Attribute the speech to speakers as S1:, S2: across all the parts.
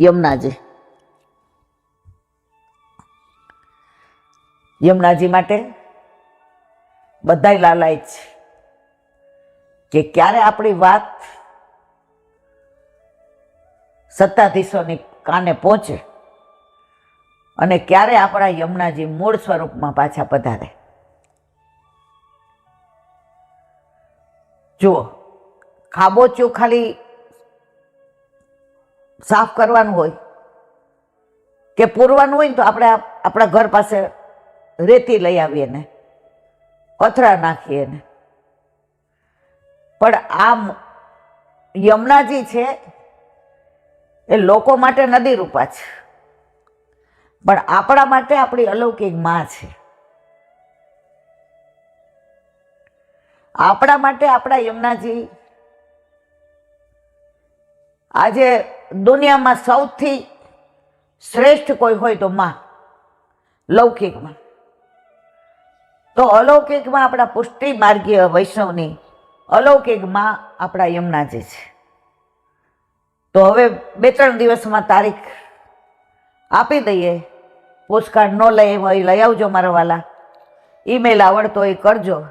S1: યમુનાજી. યમુનાજી માટે બધા લાલાય છે કે ક્યારે આપણી વાત સત્તાધીશોની કાને પહોંચે અને ક્યારે આપણા યમુનાજી મૂળ સ્વરૂપમાં પાછા પધારે. જુઓ, ખાબોચિયું ખાલી સાફ કરવાનું હોય કે પૂરવાનું હોય ને તો આપણે આપણા ઘર પાસે રેતી લઈ આવીએ ને પથરા નાખીએ ને. પણ આમ યમુનાજી છે એ લોકો માટે નદી રૂપા છે. પણ આપણા માટે આપણી અલૌકિકમાં છે. આપણા માટે આપણા યમુનાજી આજે દુનિયામાં સૌથી શ્રેષ્ઠ કોઈ હોય તો માં. લૌકિકમાં. તો અલૌકિકમાં આપણા પુષ્ટિ માર્ગીય વૈષ્ણવની અલૌકિકમાં આપણા યમુનાજી છે. તો હવે બે ત્રણ દિવસમાં તારીખ આપી દઈએ. પોસ્ટકાર્ડ ન લઈ હોય લઈ આવજો મારા વાલા. ઈમેલ આવડતો એ કરજો.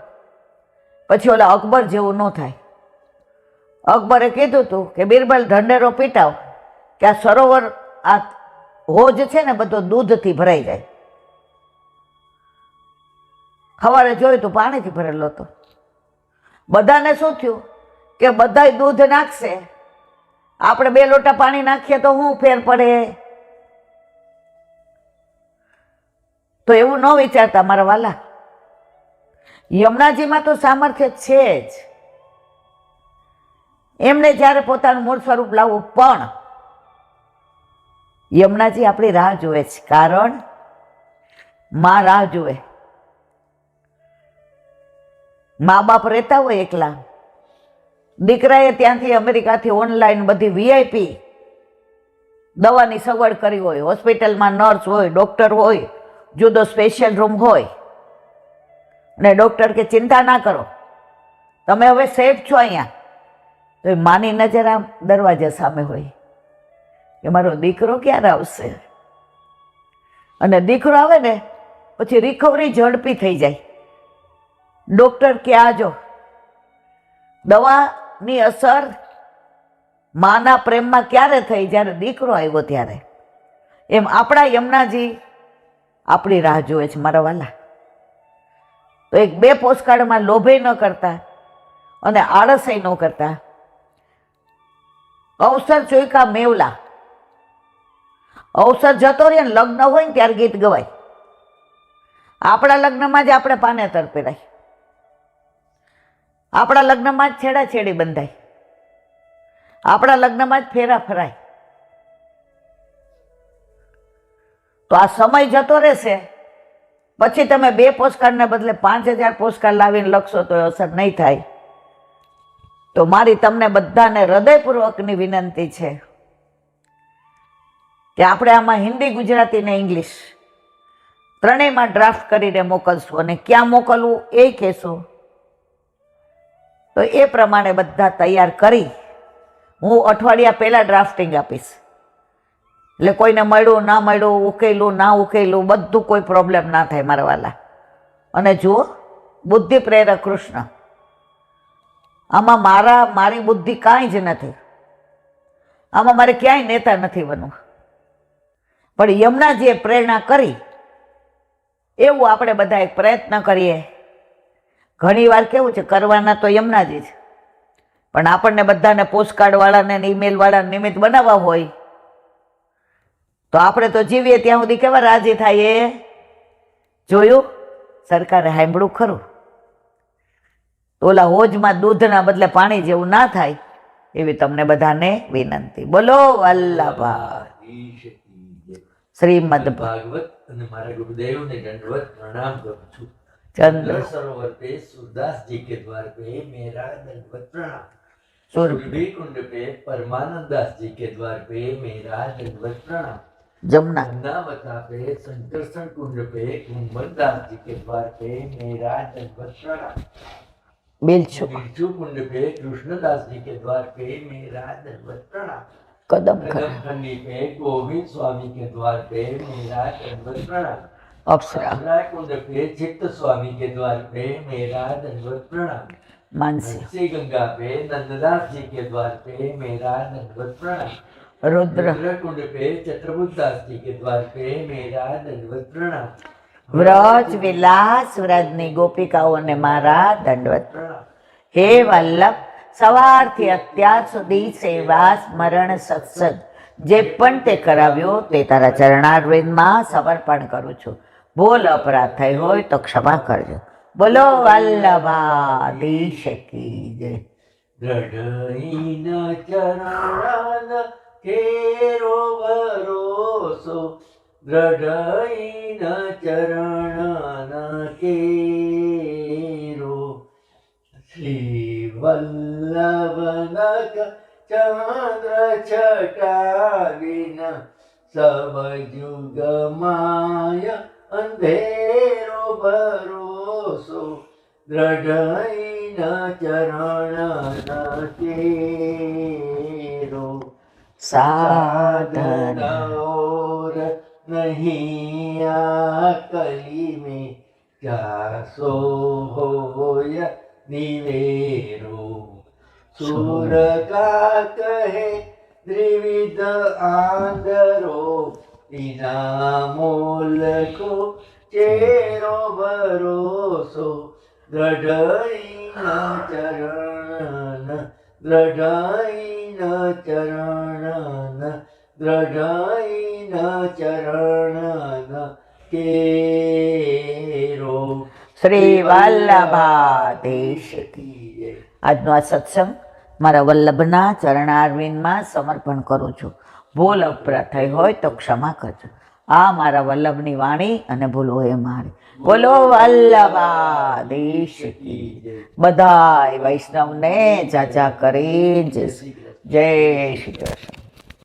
S1: પછી ઓલા અકબર જેવું ન થાય. અકબરે કીધું હતું કે, બિરબલ, ઢંઢેરો પીટાવ. કે આ સરોવર, આ હોજ છે ને બધો દૂધથી ભરાઈ જાય. સવારે જોયું તો પાણીથી ભરેલો હતો. બધાને શું થયું? કે બધાય દૂધ નાખશે. આપણે બે લોટા પાણી નાખીએ તો શું ફેર પડે? તો એવું ન વિચારતા મારા વાલા. યમુનાજીમાં તો સામર્થ્ય છે જ. એમને જ્યારે પોતાનું મૂળ સ્વરૂપ લાવવું પણ યમુનાજી આપણી રાહ જુએ છે. કારણમાં રાહ જુએ. મા બાપ રહેતા હોય એકલા. દીકરાએ ત્યાંથી અમેરિકાથી ઓનલાઈન બધી વીઆઈપી દવાની સગવડ કરી હોય. હોસ્પિટલમાં નર્સ હોય, ડૉક્ટર હોય, જુદો સ્પેશિયલ રૂમ હોય. અને ડૉક્ટર કે ચિંતા ના કરો. તમે હવે સેફ છો અહીંયા. તો માની નજર આમ દરવાજા સામે હોય. કે મારો દીકરો ક્યારે આવશે? અને દીકરો આવે ને, પછી રિકવરી ઝડપી થઈ જાય. ડૉક્ટર કે આજો દવાની અસર માના પ્રેમમાં ક્યારે થઈ? જ્યારે દીકરો આવ્યો ત્યારે. એમ આપણા યમુનાજી આપણી રાહ જુએ છે મારા વાલા. તો એક બે પોસ્ટકાર્ડમાં લોભે ન કરતા અને આળસય ન કરતા. અવસર ચોઈકા મેવલા. અવસર જતો રહે ને લગ્ન હોય ને ત્યારે ગીત ગવાય. આપણા લગ્નમાં જ આપણે પાનેતર પહેરાય. આપણા લગ્નમાં જ છેડા છેડી બંધાય. આપણા લગ્નમાં જ ફેરા ફરાય. તો આ સમય જતો રહેશે. પછી તમે બે પોસ્ટકાર્ડને બદલે પાંચ હજાર પોસ્ટકાર્ડ લાવીને લખશો તો અસર નહીં થાય. તો મારી તમને બધાને હૃદયપૂર્વકની વિનંતી છે. કે આપણે આમાં હિન્દી, ગુજરાતી ને ઇંગ્લિશ ત્રણેયમાં ડ્રાફ્ટ કરીને મોકલશું. અને ક્યાં મોકલવું? એ કહેશું. તો એ પ્રમાણે બધા તૈયાર કરી હું અઠવાડિયા પહેલાં ડ્રાફ્ટિંગ આપીશ. એટલે કોઈને મળ્યું, ના મળ્યું, ઉકેલું, ના ઉકેલું, બધું કોઈ પ્રોબ્લેમ ના થાય મારા વાલા. અને જુઓ, બુદ્ધિ પ્રેરક કૃષ્ણ. આમાં મારા, મારી બુદ્ધિ કાંઈ જ નથી. આમાં મારે ક્યાંય નેતા નથી બનવું. પણ યમુનાજીએ પ્રેરણા કરી એવું આપણે બધા એક પ્રયત્ન કરીએ. ઘણીવાર કેવું છે કરવાના તો યમુનાજી છે. પણ આપણને બધાને પોસ્ટકાર્ડવાળાને ઈમેલવાળાને નિમિત્ત બનાવવા હોય તો આપણે તો જીવીએ ત્યાં સુધી કેવા રાજી થાય એ જોયું? સરકારે સાંભળ્યું ખરું? ઓલા હોજમાં દૂધના બદલે પાણી જેવું ના થાય એવી તમને બધાને વિનંતી. બોલો
S2: જય.
S1: શ્રીમદ
S2: ભાગવત અને મારા ગુરુદેવને દંડવત પ્રણામ કરું છું
S1: ચંદ્ર
S2: सुंदर सरोवर पे सूरदास जी के द्वार पे मेरा दंडवत प्रणाम
S1: સુર
S2: सुरभि कुंड पे परमानंद दास जी के द्वार पे मेरा दंडवत प्रणाम
S1: જમના
S2: अन्नावता पे संकर्षण कुंड पे कुंभन दास जी के द्वार पे मेरा दंडवत प्रणाम
S1: બિલછુ
S2: बिरजू कुंड पे कृष्णदास जी के द्वार पे मेरा दंडवत प्रणाम
S1: कदम
S2: कदम
S1: कर
S2: खंडी पे गोविंद स्वामी के द्वार पे मेरा दंडवत प्रणाम
S1: अप्सरा
S2: अप्सरा कुंड पे चित्त स्वामी के द्वार पे मेरा दंडवत प्रणाम
S1: मानसी
S2: हंसी गंगा पे नंददास जी के द्वार पे मेरा दंडवत प्रणाम
S1: रुद्र
S2: रुद्र कुंड पे चत्रबुद्ध दास जी के द्वार पे मेरा दंडवत प्रणाम
S1: વ્રજ વિલાસ વ્રજની ગોપિકાઓને મારા દંડવત
S2: प्रणाम
S1: હે વલ્લભ સવારથી અત્યાર સુધી સેવા, સ્મરણ, સત્સંગ, જે પણ તે કરાવ્યો તે તારા ચરણારવિંદમાં સમર્પણ કરું છું. બોલ અપરાધ થઈ હોય તો ક્ષમા કરજો. બોલો વલ્લભાધીશ કી જય.
S2: દ્રઢહીન ચરણાન કેરો ભરોસો. દ્રઢહીન ચરણાન કેરો શ્રીવલ્લભનક ચંદ્ર છટાવીન સબ યુગમાય અંધેરો ભરોસો દ્રઢૈના ચરણ તેરો સાધનોર નહીં કલી મેં જાસો હોય નિવેરો સુરકા કહે દ્વિવિધ આંદરો ઇનામોલકો ચેરો ભરોસો દ્રઢઈના ચરણ દ્રઢઈના ચરણ દ્રઢઈના ચરણ કેરો
S1: શ્રી વલ્લભાધીશ આજનો આ સત્સંગ મારા વલ્લભના ચરણારવિંદમાં સમર્પણ કરું છું. ભૂલ અપરાધ થઈ હોય તો ક્ષમા કરજો. આ મારા વલ્લભની વાણી અને ભૂલ એ મારી. બોલો વલ્લભાધીશ બધાય વૈષ્ણવને ચાચા કરી જય શ્રી કૃષ્ણ.